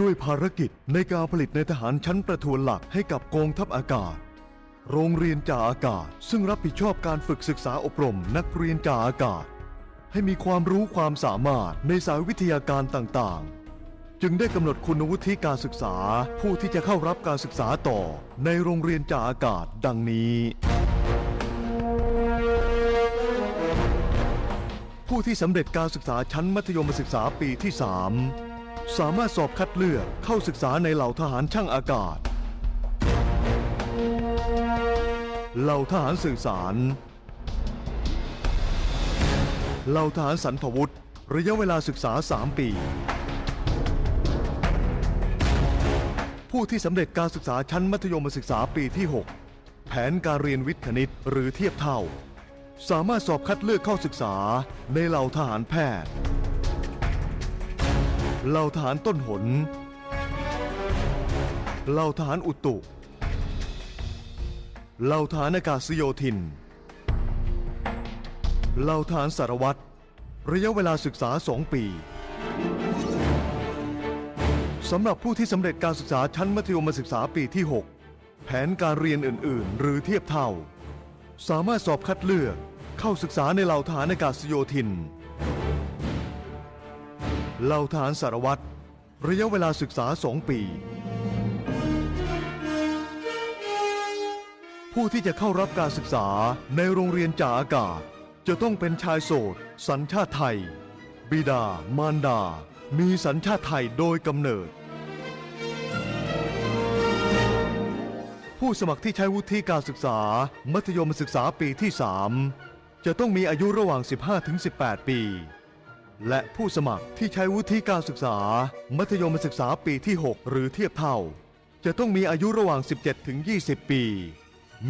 ด้วยภารกิจในการผลิตในทหารชั้นประทวนหลักให้กับกองทัพอากาศ โรงเรียนจ่าอากาศ ซึ่งรับผิดชอบการฝึกศึกษาอบรม นักเรียนจ่าอากาศ ให้มีความรู้ความสามารถในสายวิทยาการต่างๆ จึงได้กำหนดคุณวุฒิการศึกษา ผู้ที่จะเข้ารับการศึกษาต่อในโรงเรียนจ่าอากาศ ดังนี้ ผู้ที่สำเร็จการศึกษาชั้นมัธยมศึกษาปีที่ 3 สามารถสอบคัดเลือกเข้าศึกษาในเหล่าทหารช่างอากาศ เหล่าทหารสื่อสาร เหล่าทหารสันพวุธระยะเวลาศึกษา 3 ปี ผู้ที่สำเร็จการศึกษาชั้นมัธยมศึกษาปีที่ 6 แผนการเรียนวิทย์คณิตหรือเทียบเท่า สามารถสอบคัดเลือกเข้าศึกษาในเหล่าทหารแพทย์ เหล่าทหารต้นหนเหล่าทหารอุตุเหล่าทหารอากาศโยธินเหล่าทหารสารวัตรระยะเวลาศึกษา 2 ปีสำหรับผู้ที่สำเร็จการศึกษาชั้นมัธยมศึกษาปีที่ 6 แผนการเรียนอื่น ๆ หรือเทียบเท่า สามารถสอบคัดเลือกเข้าศึกษาในเหล่าทหารอากาศโยธิน เหล่าทหารสารวัตรระยะเวลาศึกษา2ปี ผู้ที่จะเข้ารับการศึกษาในโรงเรียนจ่าอากาศ จะต้องเป็นชายโสด สัญชาติไทย บิดา มารดา มีสัญชาติไทยโดยกำเนิด ผู้สมัครที่ใช้วุฒิการศึกษา มัธยมศึกษาปีที่ 3 จะต้องมีอายุระหว่าง 15-18 ปี และผู้สมัครที่ใช้วุฒิการศึกษา มัธยมศึกษาปีที่ 6 หรือเทียบเท่า จะต้องมีอายุระหว่าง 17 ถึง 20 ปี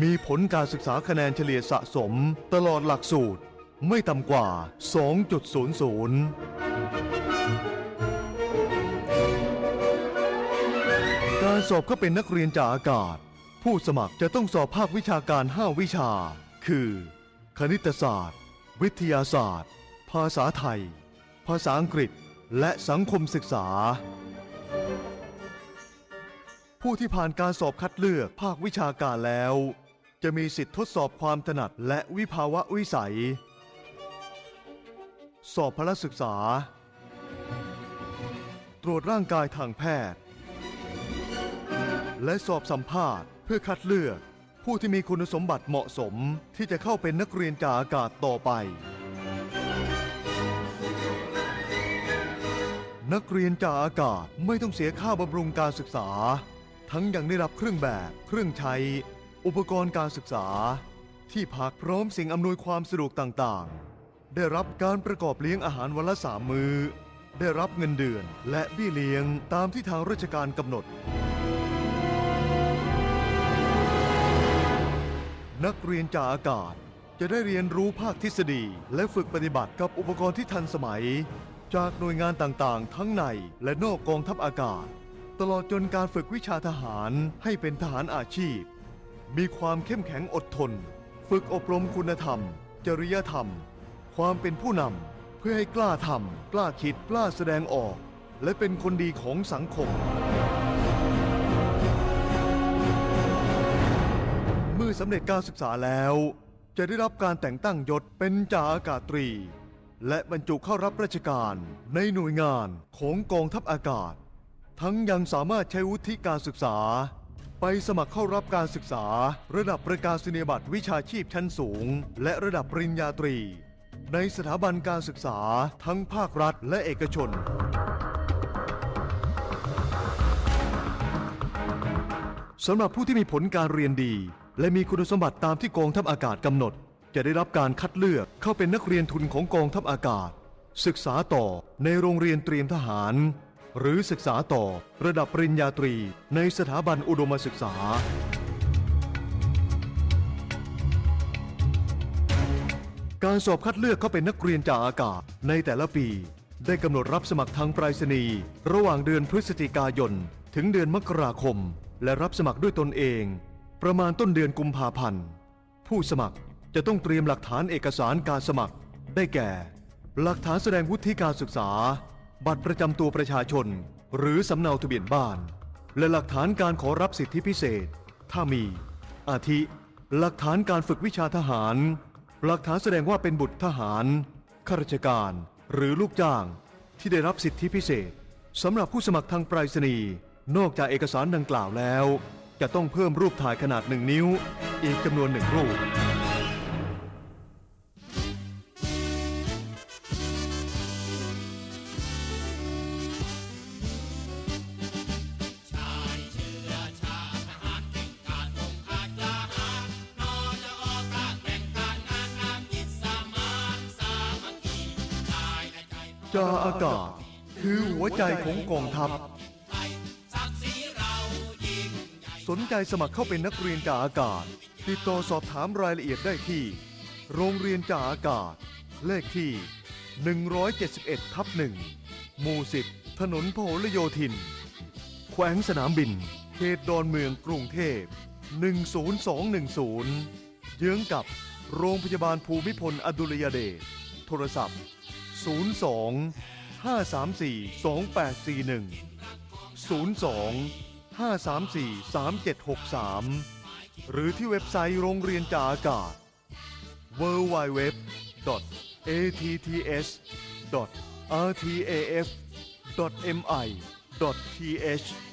มีผลการศึกษาคะแนนเฉลี่ยสะสมตลอดหลักสูตร ไม่ต่ำกว่า 2.00 การสอบเข้าเป็นนักเรียนจ่าอากาศ ผู้สมัครจะต้องสอบภาควิชาการ 5 วิชา คือ คณิตศาสตร์ วิทยาศาสตร์ ภาษาไทย ภาษาอังกฤษ และสังคมศึกษา ผู้ที่ผ่านการสอบคัดเลือกภาควิชาการแล้ว จะมีสิทธิทดสอบความถนัดและวิภาวะวิสัย สอบพละศึกษา ตรวจร่างกายทางแพทย์ และสอบสัมภาษณ์เพื่อคัดเลือก ผู้ที่มีคุณสมบัติเหมาะสมที่จะเข้าเป็นนักเรียนจ่าอากาศต่อไป นักเรียนจ่าอากาศไม่ต้องเสียค่าบำรุงการศึกษา ทั้งยังได้รับเครื่องแบบ เครื่องใช้ อุปกรณ์การศึกษา ที่พักพร้อมสิ่งอำนวยความสะดวกต่างๆ ได้รับการประกอบเลี้ยงอาหารวันละสามมือ้อ ได้รับเงินเดือนและเบี้ยเลี้ยงตามที่ทางราชการกำหนด นักเรียนจ่าอากาศจะได้เรียนรู้ภาคทฤษฎี และฝึกปฏิบัติกับอุปกรณ์ที่ทันสมัย จากหน่วยงานต่างๆ ทั้งในและนอกกองทัพอากาศ ตลอดจนการฝึกวิชาทหารให้เป็นทหารอาชีพ มีความเข้มแข็งอดทน ฝึกอบรมคุณธรรม จริยธรรม ความเป็นผู้นำเพื่อให้กล้าทำกล้าคิดกล้าแสดงออก และเป็นคนดีของสังคม เมื่อสำเร็จการศึกษาแล้ว จะได้รับการแต่งตั้งยศเป็นจ่าอากาศตรี และบรรจุเข้ารับราชการในหน่วยงานของกองทัพอากาศ ทั้งยังสามารถใช้วุฒิการศึกษา ไปสมัครเข้ารับการศึกษา ระดับประกาศนียบัตรวิชาชีพชั้นสูง และระดับปริญญาตรี ในสถาบันการศึกษาทั้งภาครัฐและเอกชน สำหรับผู้ที่มีผลการเรียนดี และมีคุณสมบัติตามที่กองทัพอากาศกำหนด จะได้รับการคัดเลือกเข้าเป็นนักเรียนทุนของกองทัพอากาศ ศึกษาต่อในโรงเรียนเตรียมทหาร หรือศึกษาต่อระดับปริญญาตรีในสถาบันอุดมศึกษา การสอบคัดเลือกเข้าเป็นนักเรียนจากอากาศในแต่ละปี ได้กำหนดรับสมัครทางไปรษณีย์ระหว่างเดือนพฤศจิกายน ถึงเดือนมกราคม และรับสมัครด้วยตนเอง ประมาณต้นเดือนกุมภาพันธ์ผู้สมัคร จะต้องเตรียมหลักฐานเอกสารการสมัคร ได้แก่ หลักฐานแสดงวุฒิการศึกษา บัตรประจำตัวประชาชน หรือสำเนาทะเบียนบ้าน และหลักฐานการขอรับสิทธิพิเศษ ถ้ามี อาทิ หลักฐานการฝึกวิชาทหาร หลักฐานแสดงว่าเป็นบุตรทหารข้าราชการหรือลูกจ้างที่ได้รับสิทธิพิเศษสำหรับผู้สมัครทางไปรษณีย์นอกจากเอกสารดังกล่าวแล้ว จะต้องเพิ่มรูปถ่ายขนาดหนึ่งนิ้ว อีกจำนวนหนึ่งรูป จาอากาศ คือหัวใจของกองทัพ สนใจสมัครเข้าเป็นนักเรียนจ่าอากาศ ติดต่อสอบถามรายละเอียดได้ที่ โรงเรียนจ่าอากาศ เลขที่ 171ทับหนึ่งหมู่10ถนนพหลโยธิน แขวงสนามบิน เขตดอนเมืองกรุงเทพ 10210 เยื้องกับโรงพยาบาลภูมิพลอดุลยเดช โทรศัพท์ 02 534 2841 02 534 3763 หรือที่เว็บไซต์โรงเรียนจ่าอากาศ www.atts.rtaf.mi.th